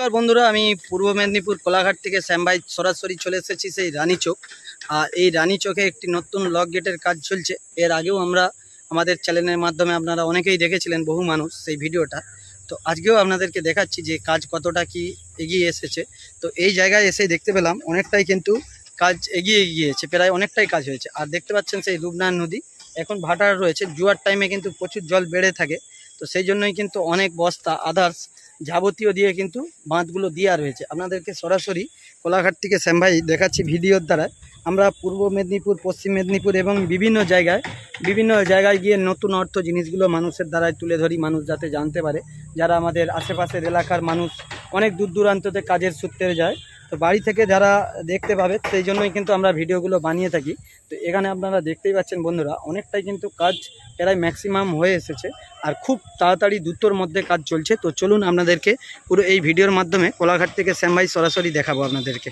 নমস্কার বন্ধুরা, আমি পূর্ব মেদিনীপুর কোলাঘাট থেকে শ্যামবাই সরাসরি চলে এসেছি সেই রানী আর এই রানী চোখে একটি নতুন লক গেটের কাজ চলছে। এর আগেও আমরা আমাদের চ্যানেলের মাধ্যমে আপনারা অনেকেই দেখেছিলেন, বহু মানুষ সেই ভিডিওটা। তো আজকেও আপনাদেরকে দেখাচ্ছি যে কাজ কতটা কি এগিয়ে এসেছে। তো এই জায়গায় এসে দেখতে পেলাম, অনেকটাই কিন্তু কাজ এগিয়ে গিয়েছে, প্রায় অনেকটাই কাজ হয়েছে। আর দেখতে পাচ্ছেন সেই রূপনারায়ণ নদী, এখন ভাটার রয়েছে, জুয়ার টাইমে কিন্তু প্রচুর জল বেড়ে থাকে। তো সেই জন্যই কিন্তু অনেক বস্তা আদার্স যাবতীয় দিয়ে কিন্তু বাঁধগুলো দেওয়া রয়েছে। আপনাদেরকে সরাসরি কোলাঘাট থেকে শ্যামভাই দেখাচ্ছি ভিডিওর দ্বারা। আমরা পূর্ব মেদিনীপুর, পশ্চিম মেদিনীপুর এবং বিভিন্ন জায়গায় বিভিন্ন জায়গায় গিয়ে নতুন অর্থ জিনিসগুলো মানুষের দ্বারাই তুলে ধরি, মানুষ যাতে জানতে পারে। যারা আমাদের আশেপাশের এলাকার মানুষ অনেক দূর দূরান্ততে কাজের সূত্রে যায় তো বাড়ি থেকে যারা দেখতে পাবে, সেই জন্যই কিন্তু আমরা ভিডিওগুলো বানিয়ে থাকি। তো এখানে আপনারা দেখতেই পাচ্ছেন বন্ধুরা, অনেকটাই কিন্তু কাজ প্রায় ম্যাক্সিমাম হয়ে এসেছে আর খুব তাড়াতাড়ি দ্রুতর মধ্যে কাজ চলছে। তো চলুন আপনাদেরকে পুরো এই ভিডিওর মাধ্যমে কোলাঘাট থেকে শ্যামভাই সরাসরি দেখাবো আপনাদেরকে।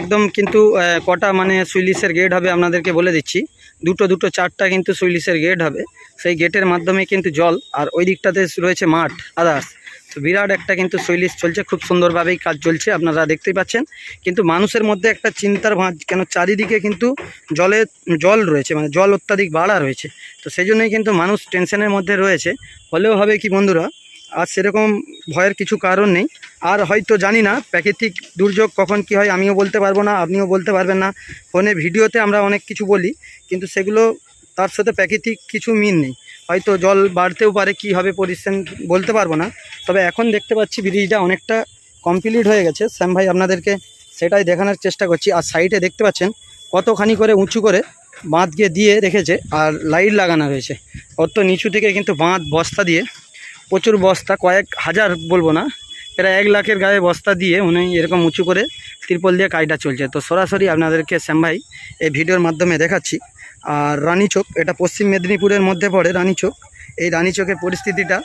একদম কিন্তু কটা মানে সুইলিশের গেট হবে আপনাদেরকে বলে দিচ্ছি। দুটো দুটো, চারটা কিন্তু সুইলিশের গেট হবে। সেই গেটের মাধ্যমে কিন্তু জল আর ওই দিকটাতে রয়েছে মাঠ আদার্স তো বিরাট একটা কিন্তু শৈলিশ চলছে, খুব সুন্দরভাবেই কাজ চলছে, আপনারা দেখতেই পাচ্ছেন। কিন্তু মানুষের মধ্যে একটা চিন্তার ভাঁজ, কেন চারিদিকে কিন্তু জলে, জল রয়েছে মানে জল অত্যাধিক বাড়া রয়েছে। তো সেই জন্যই কিন্তু মানুষ টেনশনের মধ্যে রয়েছে। হলেও হবে কি বন্ধুরা, আর সেরকম ভয়ের কিছু কারণ নেই। আর হয়তো জানি না, প্রাকৃতিক দুর্যোগ কখন কি হয় আমিও বলতে পারব না, আপনিও বলতে পারবেন না। ফোনে, ভিডিওতে আমরা অনেক কিছু বলি, কিন্তু সেগুলো তার সাথে প্রাকৃতিক কিছু মিন নেই। হয়তো জল বাড়তেও পারে, কি হবে পরিশ্রম বলতে পারব না। তবে এখন দেখতে পাচ্ছি ব্রিজটা অনেকটা কমপ্লিট হয়ে গেছে। শ্যাম ভাই আপনাদেরকে সেটাই দেখানোর চেষ্টা করছি। আর সাইডে দেখতে পাচ্ছেন কতখানি করে উঁচু করে বাঁধ গিয়ে দিয়ে রেখেছে আর লাইট লাগানো রয়েছে অত নিচু থেকে কিন্তু বাঁধ বস্তা দিয়ে, প্রচুর বস্তা, কয়েক হাজার বলব না, প্রায় এক লাখের গায়ে বস্তা দিয়ে উনি এরকম উঁচু করে ত্রিপল দিয়ে কাজটা চলছে। তো সরাসরি আপনাদেরকে শ্যাম ভাই এই ভিডিওর মাধ্যমে দেখাচ্ছি। আর রানীচক, এটা পশ্চিম মেদিনীপুরের মধ্যে পড়ে রানীচক। এই রানীচকের পরিস্থিতিটা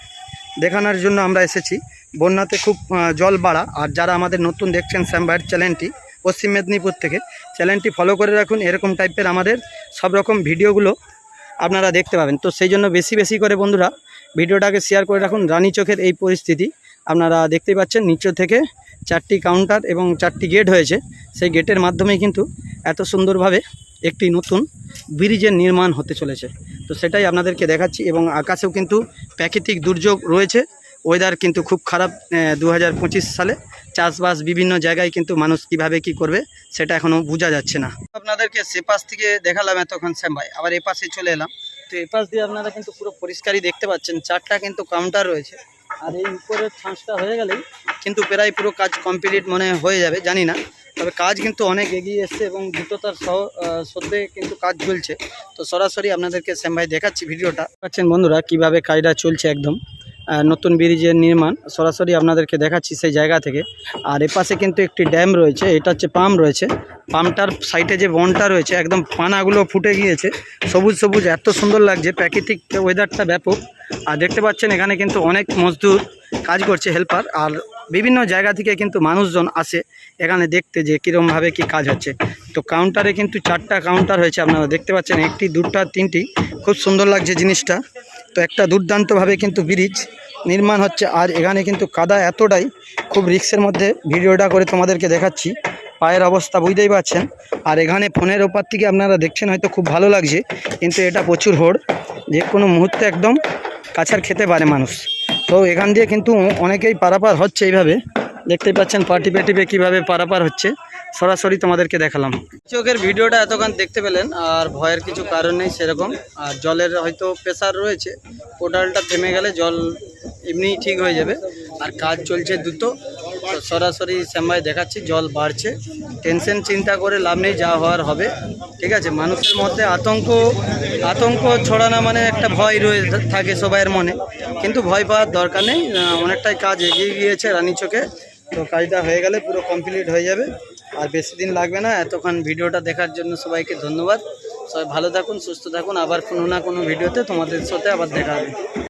দেখানোর জন্য আমরা এসেছি। বন্যাতে খুব জল বাড়া। আর যারা আমাদের নতুন দেখছেন শ্যাম ভাইয়ের চ্যানেলটি, পশ্চিম মেদিনীপুর থেকে, চ্যানেলটি ফলো করে রাখুন। এরকম টাইপের আমাদের সব রকম ভিডিওগুলো আপনারা দেখতে পাবেন। তো সেই জন্য বেশি বেশি করে বন্ধুরা ভিডিওটাকে শেয়ার করে রাখুন রানী চোখের এই পরিস্থিতি। আপনারা দেখতেই পাচ্ছেন, নিচু থেকে চারটি কাউন্টার এবং চারটি গেট হয়েছে। সেই গেটের মাধ্যমেই কিন্তু এত সুন্দরভাবে একটি নতুন ব্রিজের নির্মাণ হতে চলেছে। তো সেটাই আপনাদেরকে দেখাচ্ছি এবং আকাশেও কিন্তু প্রাকৃতিক দুর্যোগ রয়েছে। ওয়েদার কিন্তু খুব খারাপ দু হাজার পঁচিশ সালে। চাষবাস বিভিন্ন জায়গায় কিন্তু মানুষ কীভাবে কি করবে, সেটা এখনও বোঝা যাচ্ছে না। আপনাদেরকে সে পাশ থেকে দেখালাম এতক্ষণ শ্যাম ভাই, আবার এ পাশে চলে এলাম। তো এ পাশ দিয়ে আপনারা কিন্তু পুরো পরিষ্কারই দেখতে পাচ্ছেন, চারটা কিন্তু কাউন্টার রয়েছে। আর এই উপরের ছাঁচটা হয়ে গেলেই কিন্তু প্রায় পুরো কাজ কমপ্লিট মনে হয়ে যাবে, জানি না। তবে কাজ কিন্তু অনেক এগিয়ে এসছে এবং দ্রুততার সহ সত্যি কিন্তু কাজ চলছে। তো সরাসরি আপনাদেরকে শ্যাম ভাই দেখাচ্ছি ভিডিওটা। পাচ্ছেন বন্ধুরা, কীভাবে কাজটা চলছে একদম। নতুন ব্রিজের নির্মাণ। সরাসরি আপনাদেরকে দেখাচ্ছি সেই জায়গা থেকে। আর এপাশে কিন্তু একটি ড্যাম রয়েছে, এটা হচ্ছে পাম্প রয়েছে। পাম্পটার সাইডে যে বনটা রয়েছে, একদম পানাগুলো ফুটে গিয়েছে। সবুজ সবুজ, এত সুন্দর লাগছে, প্রাকৃতিক ওয়েদারটা ব্যাপক। আর দেখতে পাচ্ছেন, এখানে কিন্তু অনেক মজদুর কাজ করছে হেল্পার আর বিভিন্ন জায়গা থেকে কিন্তু মানুষজন আসে এখানে দেখতে যে কীরমভাবে কি কাজ হচ্ছে। তো কাউন্টারে কিন্তু চারটা কাউন্টার হয়েছে, আপনারা দেখতে পাচ্ছেন, একটি, দুটা, তিনটি। খুব সুন্দর লাগছে জিনিসটা। তো একটা দুর্দান্তভাবে কিন্তু ব্রিজ নির্মাণ হচ্ছে। আর এখানে কিন্তু কাদা এতটাই, খুব রিক্সের মধ্যে ভিডিওটা করে তোমাদেরকে দেখাচ্ছি। পায়ের অবস্থা বুঝতেই পারছেন। আর এখানে ফোনের ওপার থেকে আপনারা দেখছেন, হয়তো খুব ভালো লাগছে, কিন্তু এটা প্রচুর হোড়। যে কোনো মুহূর্তে একদম কাছার খেতে পারে মানুষ। তো এখান দিয়ে কিন্তু অনেকেই পারাপার হচ্ছে এইভাবে। দেখতেই পাচ্ছেন পার্টি পেটিপে কীভাবে পারাপার হচ্ছে। সরাসরি তোমাদেরকে দেখালাম। চোখের ভিডিওটা এতক্ষণ দেখতে পেলেন, আর ভয়ের কিছু কারণ নেই সেরকম। আর জলের হয়তো প্রেশার রয়েছে পোর্টালটা থেমে গেলে জল এমনিই ঠিক হয়ে যাবে। আর কাজ চলছে দ্রুত সরাসরি শ্যামভাই দেখাচ্ছি, জল বাড়ছে। টেনশন চিন্তা করে লাভ নেই, যা হওয়ার হবে। ঠিক আছে, মানুষের মধ্যে আতঙ্ক আতঙ্ক ছড়ানো মানে একটা ভয় রয়ে থাকে সবাইয়ের মনে। কিন্তু ভয় পাওয়ার দরকার নেই অনেকটাই কাজ এগিয়ে গিয়েছে রানী চোখে। তো কাজটা হয়ে গেলে পুরো কমপ্লিট হয়ে যাবে। আর বেশি দিন লাগবে না, এতক্ষণ ভিডিওটা দেখার জন্য সবাইকে ধন্যবাদ। সবাই ভালো থাকুন, সুস্থ থাকুন। আবার কোনো না কোনো ভিডিওতে তোমাদের সাথে আবার দেখা হবে।